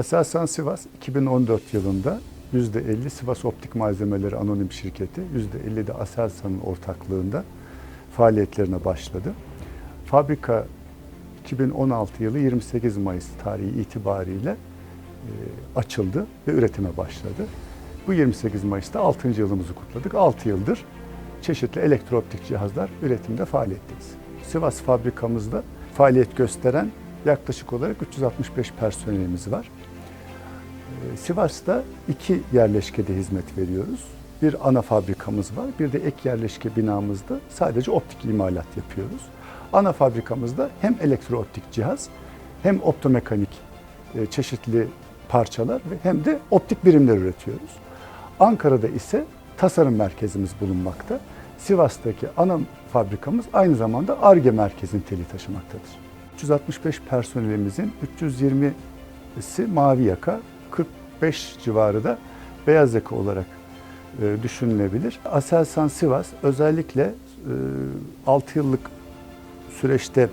Aselsan Sivas 2014 yılında %50 Sivas Optik Malzemeleri Anonim Şirketi, %50 de Aselsan'ın ortaklığında faaliyetlerine başladı. Fabrika 2016 yılı 28 Mayıs tarihi itibariyle e, açıldı ve üretime başladı. Bu 28 Mayıs'ta 6. yılımızı kutladık. 6 yıldır çeşitli elektrooptik cihazlar üretimde faaliyetteyiz. Sivas fabrikamızda faaliyet gösteren yaklaşık olarak 365 personelimiz var. Ee, Sivas'ta iki yerleşkede hizmet veriyoruz. Bir ana fabrikamız var, bir de ek yerleşke binamızda sadece optik imalat yapıyoruz. Ana fabrikamızda hem elektrooptik cihaz hem optomekanik e, çeşitli parçalar ve hem de optik birimler üretiyoruz. Ankara'da ise tasarım merkezimiz bulunmakta. Sivas'taki ana fabrikamız aynı zamanda ARGE merkezi niteliği taşımaktadır. 365 personelimizin 320'si mavi yaka, 45 civarı da beyaz yaka olarak e, düşünülebilir. Aselsan Sivas özellikle e, 6 yıllık süreçte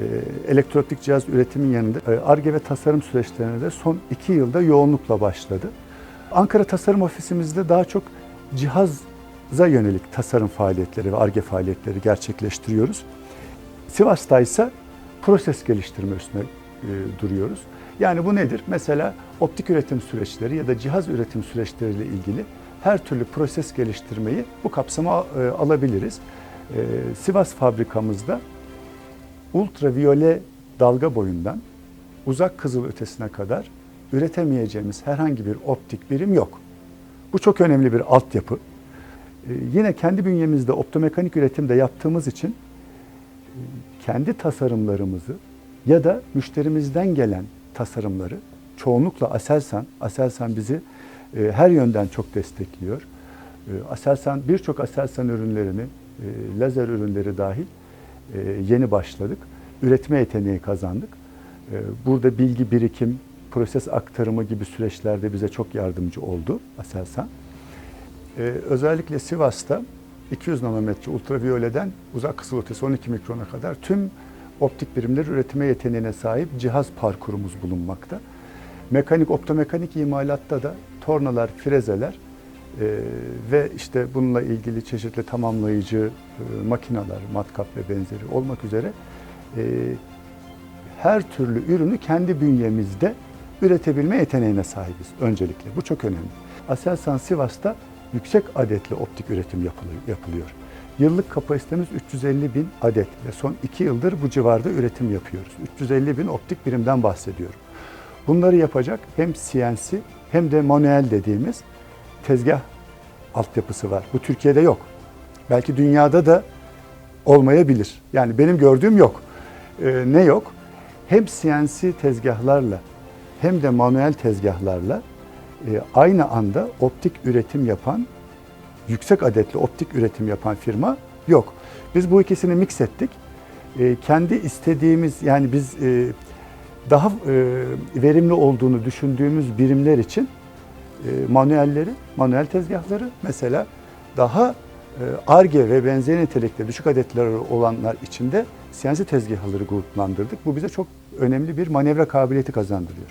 e, elektronik cihaz üretimin yanında e, ARGE ve tasarım süreçlerine de son 2 yılda yoğunlukla başladı. Ankara Tasarım Ofisimizde daha çok cihaza yönelik tasarım faaliyetleri ve ARGE faaliyetleri gerçekleştiriyoruz. Sivas'ta ise proses geliştirme üstüne e, duruyoruz. Yani bu nedir? Mesela optik üretim süreçleri ya da cihaz üretim süreçleriyle ilgili her türlü proses geliştirmeyi bu kapsama e, alabiliriz. E, Sivas fabrikamızda ultraviyole dalga boyundan uzak kızıl ötesine kadar üretemeyeceğimiz herhangi bir optik birim yok. Bu çok önemli bir altyapı. E, yine kendi bünyemizde optomekanik üretimde yaptığımız için kendi tasarımlarımızı ya da müşterimizden gelen tasarımları çoğunlukla Aselsan, Aselsan bizi e, her yönden çok destekliyor. E, Aselsan birçok Aselsan ürünlerini, e, lazer ürünleri dahil e, yeni başladık. Üretme yeteneği kazandık. E, burada bilgi birikim, proses aktarımı gibi süreçlerde bize çok yardımcı oldu Aselsan. E, özellikle Sivas'ta 200 nanometre ultraviyoleden uzak kızılötesi 12 mikrona kadar tüm optik birimleri üretime yeteneğine sahip cihaz parkurumuz bulunmakta. Mekanik, optomekanik imalatta da tornalar, frezeler e, ve işte bununla ilgili çeşitli tamamlayıcı e, makineler, matkap ve benzeri olmak üzere e, her türlü ürünü kendi bünyemizde üretebilme yeteneğine sahibiz öncelikle. Bu çok önemli. Aselsan Sivas'ta yüksek adetli optik üretim yapılıyor. Yıllık kapasitemiz 350 bin adet ve son 2 yıldır bu civarda üretim yapıyoruz. 350 bin optik birimden bahsediyorum. Bunları yapacak hem CNC hem de manuel dediğimiz tezgah altyapısı var. Bu Türkiye'de yok. Belki dünyada da olmayabilir. Yani benim gördüğüm yok. Ee, ne yok? Hem CNC tezgahlarla hem de manuel tezgahlarla e, aynı anda optik üretim yapan, yüksek adetli optik üretim yapan firma yok. Biz bu ikisini mix ettik. E, kendi istediğimiz yani biz e, daha e, verimli olduğunu düşündüğümüz birimler için e, manuelleri, manuel tezgahları mesela daha ARGE ve benzeri nitelikte düşük adetleri olanlar için de CNC tezgahları gruplandırdık. Bu bize çok önemli bir manevra kabiliyeti kazandırıyor.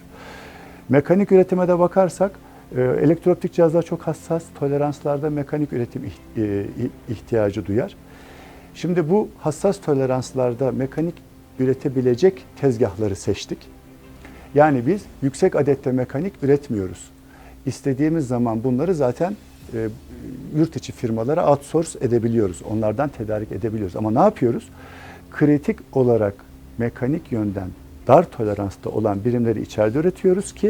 Mekanik üretime de bakarsak e, elektrooptik cihazlar çok hassas toleranslarda mekanik üretim iht- e, ihtiyacı duyar. Şimdi bu hassas toleranslarda mekanik üretebilecek tezgahları seçtik. Yani biz yüksek adette mekanik üretmiyoruz. İstediğimiz zaman bunları zaten e, yurt içi firmalara outsource edebiliyoruz. Onlardan tedarik edebiliyoruz. Ama ne yapıyoruz? Kritik olarak mekanik yönden dar toleransta olan birimleri içeride üretiyoruz ki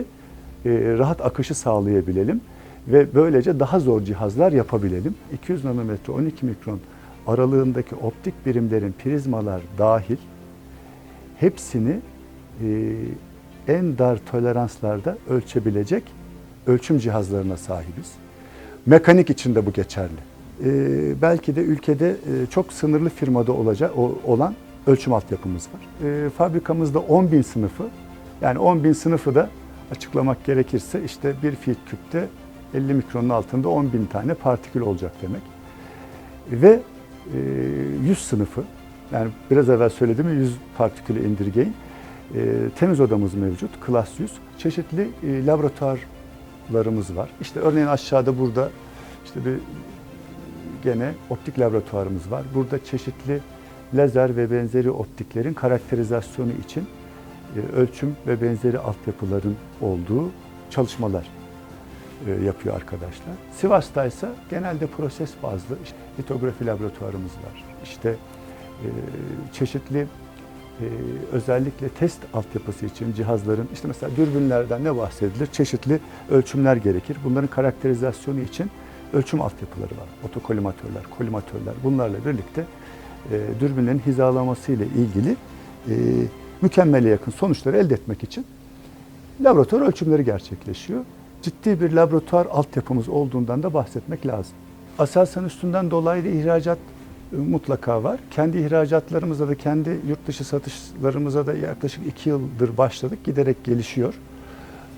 e, rahat akışı sağlayabilelim ve böylece daha zor cihazlar yapabilelim. 200 nanometre 12 mikron aralığındaki optik birimlerin prizmalar dahil hepsini e, en dar toleranslarda ölçebilecek ölçüm cihazlarına sahibiz. Mekanik için de bu geçerli. E, belki de ülkede e, çok sınırlı firmada olacak o, olan ölçüm altyapımız var. E, fabrikamızda 10 bin sınıfı, yani 10 bin sınıfı da açıklamak gerekirse işte bir fiit küpte 50 mikronun altında 10 bin tane partikül olacak demek. Ve e, 100 sınıfı, yani biraz evvel söylediğim 100 partikülü indirgeyin. E, temiz odamız mevcut, Klas 100. Çeşitli e, laboratuvarlarımız var. İşte örneğin aşağıda burada işte bir gene optik laboratuvarımız var. Burada çeşitli lazer ve benzeri optiklerin karakterizasyonu için e, ölçüm ve benzeri altyapıların olduğu çalışmalar e, yapıyor arkadaşlar. Sivas'ta ise genelde proses bazlı işte litografi laboratuvarımız var. İşte çeşitli e, özellikle test altyapısı için cihazların işte mesela dürbünlerden ne bahsedilir? Çeşitli ölçümler gerekir. Bunların karakterizasyonu için ölçüm altyapıları var. Otokolimatörler, kolimatörler bunlarla birlikte e, dürbünlerin hizalaması ile ilgili e, mükemmele yakın sonuçları elde etmek için laboratuvar ölçümleri gerçekleşiyor. Ciddi bir laboratuvar altyapımız olduğundan da bahsetmek lazım. Aselsan üstünden dolayı da ihracat mutlaka var. Kendi ihracatlarımıza da kendi yurt dışı satışlarımıza da yaklaşık iki yıldır başladık. Giderek gelişiyor.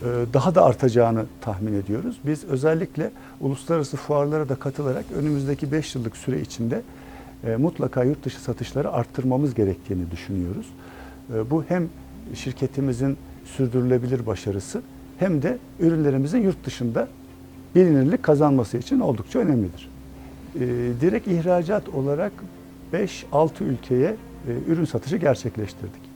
E, Daha da artacağını tahmin ediyoruz. Biz özellikle uluslararası fuarlara da katılarak önümüzdeki 5 yıllık süre içinde e, mutlaka yurt dışı satışları arttırmamız gerektiğini düşünüyoruz. E, Bu hem şirketimizin sürdürülebilir başarısı hem de ürünlerimizin yurt dışında bilinirlik kazanması için oldukça önemlidir. E, Direkt ihracat olarak 5-6 ülkeye e, ürün satışı gerçekleştirdik.